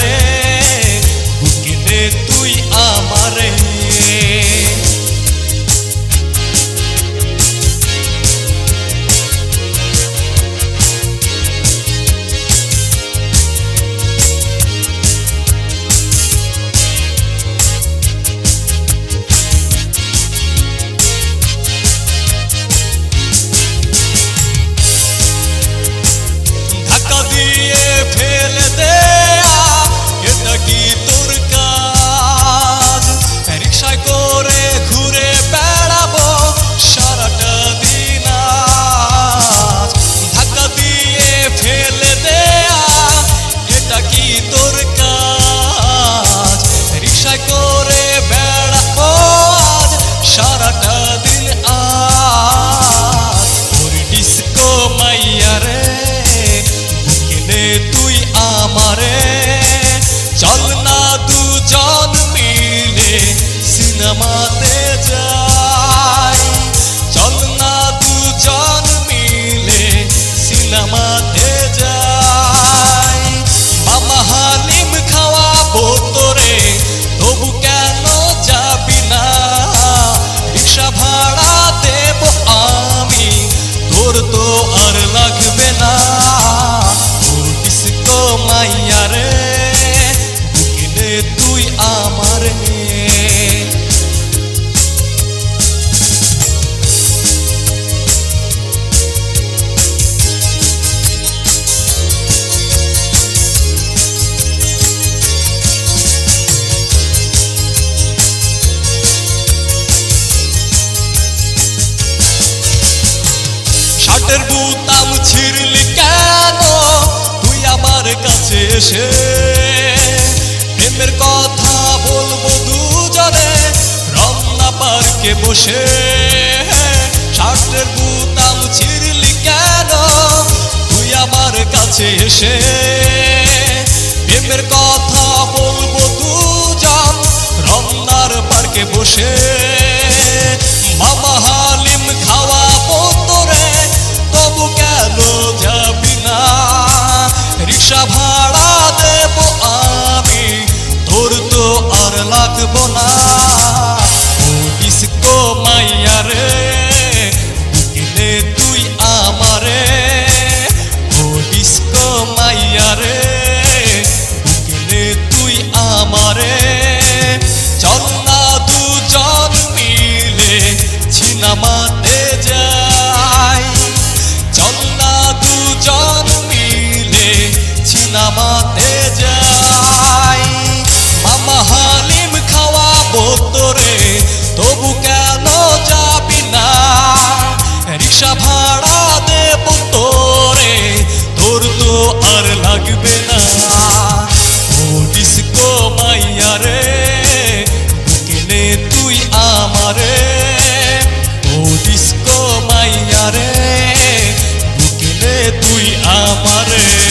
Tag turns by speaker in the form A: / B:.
A: রে আর লাগে হার্টের বুতাম ছিড়লি কেন? তুই আমার কাছে এসে প্রেমের কথা বলব দুজনে, রমনা পার্কে বসে। হার্টের বুতাম ছিড়লি কেন? তুই আমার কাছে এসে প্রেমের কথা বলব দুজন, রমনার পার্কে বসে। পারে। চল দুজন মিলে দুজন মিলে মামা হালিম খাওয়া বোতরে তবু কেন যাবি না? রিক্সা ভাড়া দেব তোরে, তোর তো আর লাগবে রে ও ডিস্কো মাইয়ারে বুকিলে তুই আমারে